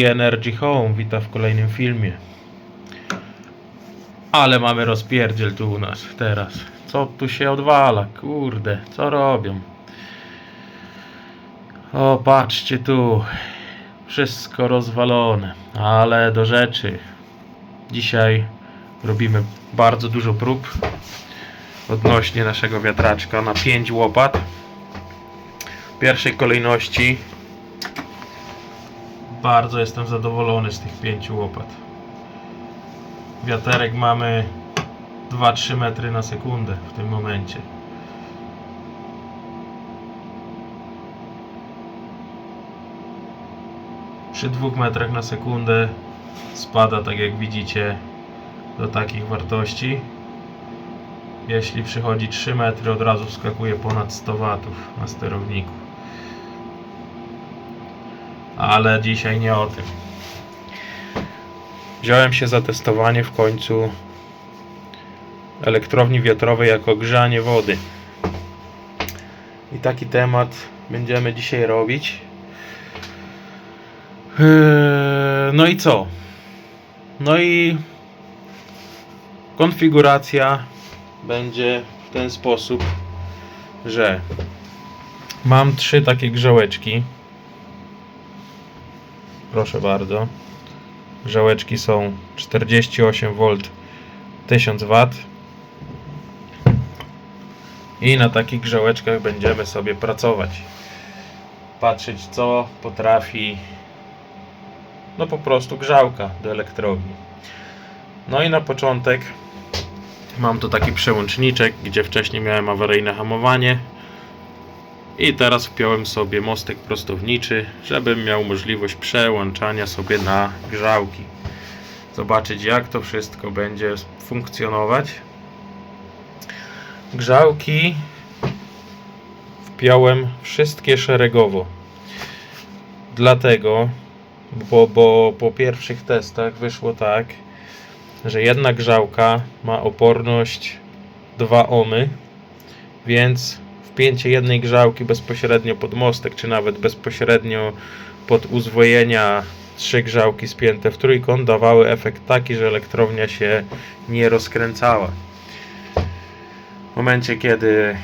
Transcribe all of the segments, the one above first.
i Energy Home, witam w kolejnym filmie. Ale mamy rozpierdziel tu u nas teraz. Co tu się odwala? Kurde, co robią? O, patrzcie tu. Wszystko rozwalone, ale do rzeczy. Dzisiaj robimy bardzo dużo prób odnośnie naszego wiatraczka na 5 łopat. W pierwszej kolejności bardzo jestem zadowolony z tych 5 łopat. Wiaterek mamy 2-3 metry na sekundę w tym momencie. Przy 2 metrach na sekundę spada, tak jak widzicie, do takich wartości. Jeśli przychodzi 3 metry, od razu wskakuje ponad 100 watów na sterowniku. Ale dzisiaj nie o tym. Wziąłem się za testowanie w końcu elektrowni wiatrowej jako grzanie wody. I taki temat będziemy dzisiaj robić. Eee, No i co? No i konfiguracja będzie w ten sposób, że mam trzy takie grzałeczki. Proszę bardzo. Grzałeczki są 48V 1000W. I na takich grzałeczkach będziemy sobie pracować. Patrzeć co potrafi no po prostu grzałka do elektrowni. No i na początek mam tu taki przełączniczek, gdzie wcześniej miałem awaryjne hamowanie. I teraz wpiąłem sobie mostek prostowniczy, żebym miał możliwość przełączania sobie na grzałki. Zobaczyć jak to wszystko będzie funkcjonować. Grzałki wpiąłem wszystkie szeregowo. Dlatego, bo, bo po pierwszych testach wyszło tak, że jedna grzałka ma oporność 2 ohmy, więc wpięcie jednej grzałki bezpośrednio pod mostek, czy nawet bezpośrednio pod uzwojenia trzy grzałki spięte w trójkąt dawały efekt taki, że elektrownia się nie rozkręcała. W momencie, kiedy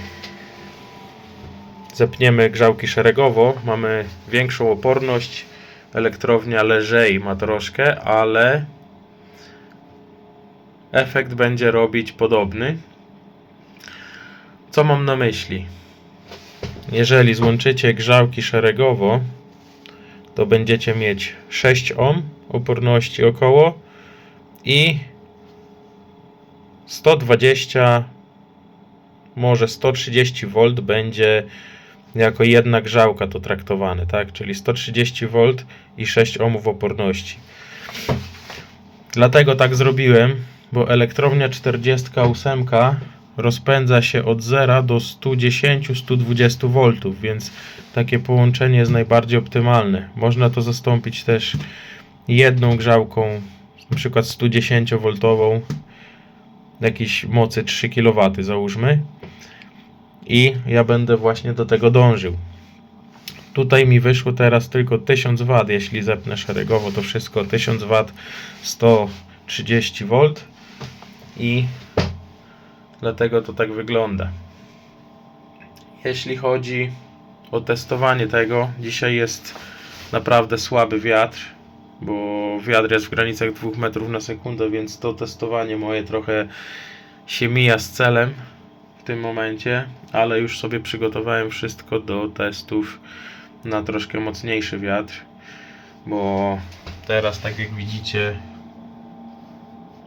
zepniemy grzałki szeregowo, mamy większą oporność, elektrownia lżej ma troszkę, ale efekt będzie robić podobny. Co mam na myśli? Jeżeli złączycie grzałki szeregowo, to będziecie mieć 6 ohm oporności około i 120 może 130 V będzie jako jedna grzałka to traktowane, tak? Czyli 130 V i 6 ohmów oporności. Dlatego tak zrobiłem, bo elektrownia 48 rozpędza się od 0 do 110-120 V, więc takie połączenie jest najbardziej optymalne. Można to zastąpić też jedną grzałką, na przykład 110 V, jakiejś mocy 3 kW załóżmy. I ja będę właśnie do tego dążył. Tutaj mi wyszło teraz tylko 1000 W, jeśli zepnę szeregowo to wszystko 1000 W 130 V i dlatego to tak wygląda. Jeśli chodzi o testowanie tego, dzisiaj jest naprawdę słaby wiatr, bo wiatr jest w granicach 2 metrów na sekundę, więc to testowanie moje trochę się mija z celem w tym momencie, ale już sobie przygotowałem wszystko do testów na troszkę mocniejszy wiatr, bo teraz tak jak widzicie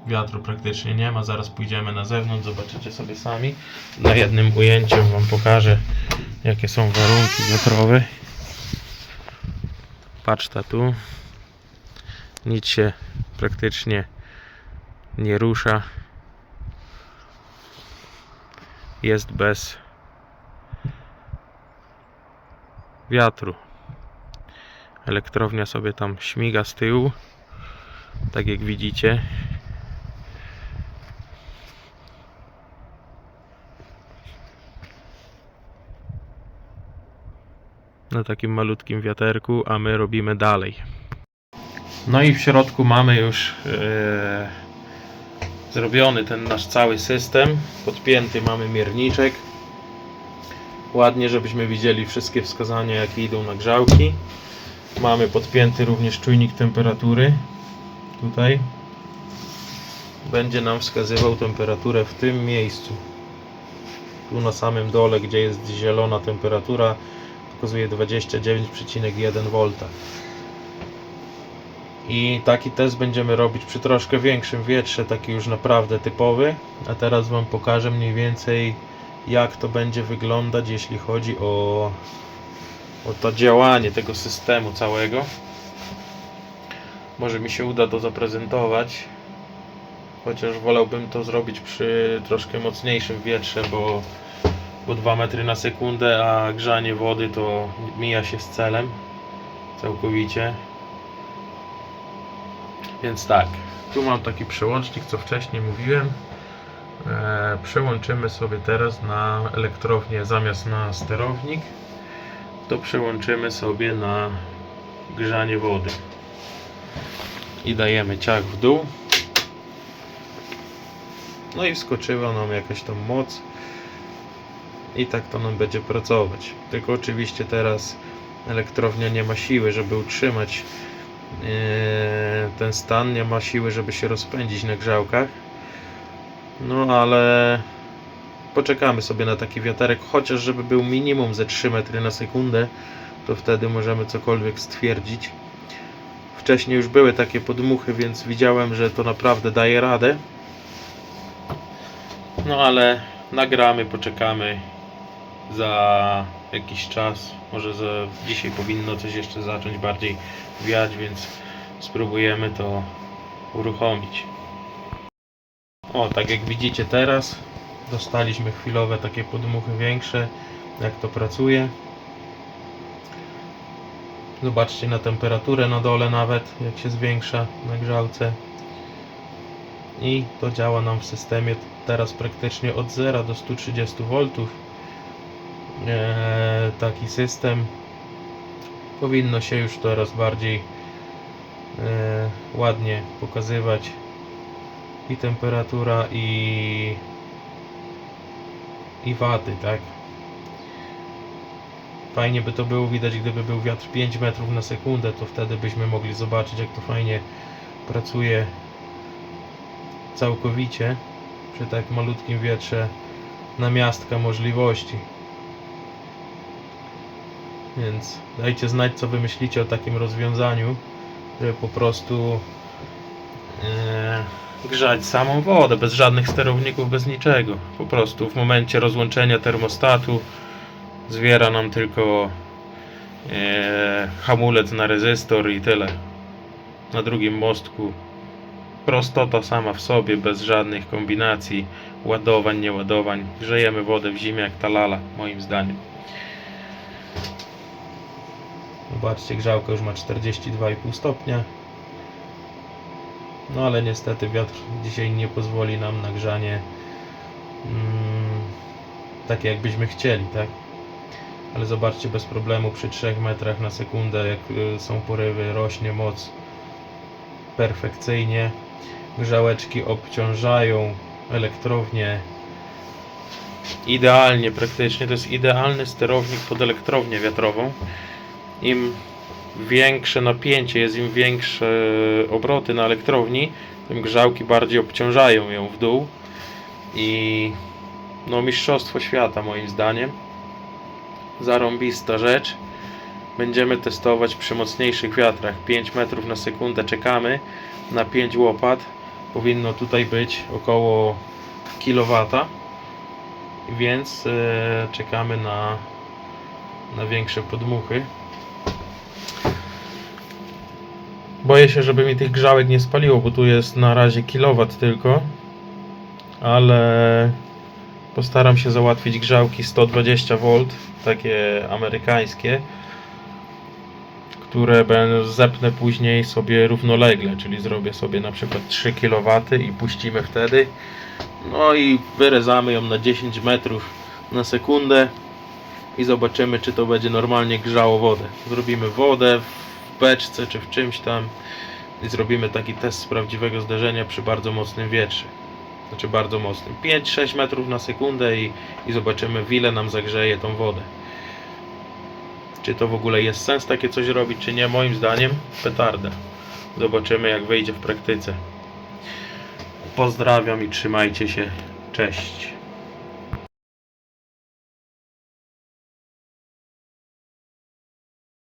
wiatru praktycznie nie ma, zaraz pójdziemy na zewnątrz, zobaczycie sobie sami. Na jednym ujęciu Wam pokażę jakie są warunki wiatrowe. Patrz ta tu. Nic się praktycznie nie rusza. Jest bez wiatru. Elektrownia sobie tam śmiga z tyłu. Tak jak widzicie. Na takim malutkim wiaterku, a my robimy dalej. No i w środku mamy już e, zrobiony ten nasz cały system. Podpięty mamy mierniczek. Ładnie, żebyśmy widzieli wszystkie wskazania, jakie idą na grzałki. Mamy podpięty również czujnik temperatury. Tutaj będzie nam wskazywał temperaturę w tym miejscu. Tu na samym dole, gdzie jest zielona temperatura, pokazuje 29,1 V. I taki test będziemy robić przy troszkę większym wietrze, taki już naprawdę typowy. A teraz Wam pokażę mniej więcej jak to będzie wyglądać, jeśli chodzi o, o to działanie tego systemu całego. Może mi się uda to zaprezentować. Chociaż wolałbym to zrobić przy troszkę mocniejszym wietrze, bo, bo 2 metry na sekundę, a grzanie wody to mija się z celem całkowicie. Więc tak, tu mam taki przełącznik, co wcześniej mówiłem. E, przełączymy sobie teraz na elektrownię zamiast na sterownik. To przełączymy sobie na grzanie wody. I dajemy ciach w dół. No i wskoczyła nam jakaś tam moc. I tak to nam będzie pracować. Tylko oczywiście teraz elektrownia nie ma siły, żeby utrzymać e, ten stan, nie ma siły, żeby się rozpędzić na grzałkach. No ale poczekamy sobie na taki wiaterek, chociaż żeby był minimum ze 3 metry na sekundę, to wtedy możemy cokolwiek stwierdzić. Wcześniej już były takie podmuchy, więc widziałem, że to naprawdę daje radę. No ale nagramy, poczekamy za jakiś czas. Może za dzisiaj powinno coś jeszcze zacząć bardziej wiać, więc spróbujemy to uruchomić. O, tak jak widzicie teraz, dostaliśmy chwilowe takie podmuchy większe, jak to pracuje. Zobaczcie na temperaturę na dole nawet, jak się zwiększa na grzałce. I to działa nam w systemie teraz praktycznie od 0 do 130 V. Eee, taki system powinno się już coraz bardziej eee, ładnie pokazywać i temperatura i i waty, tak? Fajnie by to było widać, gdyby był wiatr 5 metrów na sekundę, to wtedy byśmy mogli zobaczyć, jak to fajnie pracuje całkowicie przy tak malutkim wietrze na miastka możliwości. Więc dajcie znać, co wy myślicie o takim rozwiązaniu, żeby po prostu e, grzać samą wodę, bez żadnych sterowników, bez niczego. Po prostu w momencie rozłączenia termostatu zwiera nam tylko e, hamulec na rezystor i tyle. Na drugim mostku prostota sama w sobie, bez żadnych kombinacji, ładowań, nieładowań. Grzejemy wodę w zimie jak ta lala, moim zdaniem. Zobaczcie, grzałka już ma 42,5 stopnia. No ale niestety wiatr dzisiaj nie pozwoli nam na grzanie mm, takie jakbyśmy chcieli, tak? Ale zobaczcie bez problemu przy 3 metrach na sekundę jak y, są porywy rośnie moc perfekcyjnie. Grzałeczki obciążają elektrownię idealnie praktycznie. To jest idealny sterownik pod elektrownię wiatrową. Im większe napięcie jest, im większe obroty na elektrowni, tym grzałki bardziej obciążają ją w dół i no mistrzostwo świata moim zdaniem. Zarąbista rzecz. Będziemy testować przy mocniejszych wiatrach. 5 metrów na sekundę czekamy na 5 łopat. Powinno tutaj być około kilowata. Więc e, czekamy na, na większe podmuchy. Boję się, żeby mi tych grzałek nie spaliło, bo tu jest na razie kilowat tylko. Ale postaram się załatwić grzałki 120V, takie amerykańskie, które zepnę później sobie równolegle, czyli zrobię sobie na przykład 3 kW i puścimy wtedy. No i wyrezamy ją na 10 metrów na sekundę i zobaczymy, czy to będzie normalnie grzało wodę. Zrobimy wodę w beczce czy w czymś tam i zrobimy taki test z prawdziwego zderzenia przy bardzo mocnym wietrze. Znaczy bardzo mocnym. 5-6 metrów na sekundę i, i zobaczymy w ile nam zagrzeje tą wodę. Czy to w ogóle jest sens takie coś robić, czy nie? Moim zdaniem petarda. Zobaczymy jak wyjdzie w praktyce. Pozdrawiam i trzymajcie się. Cześć.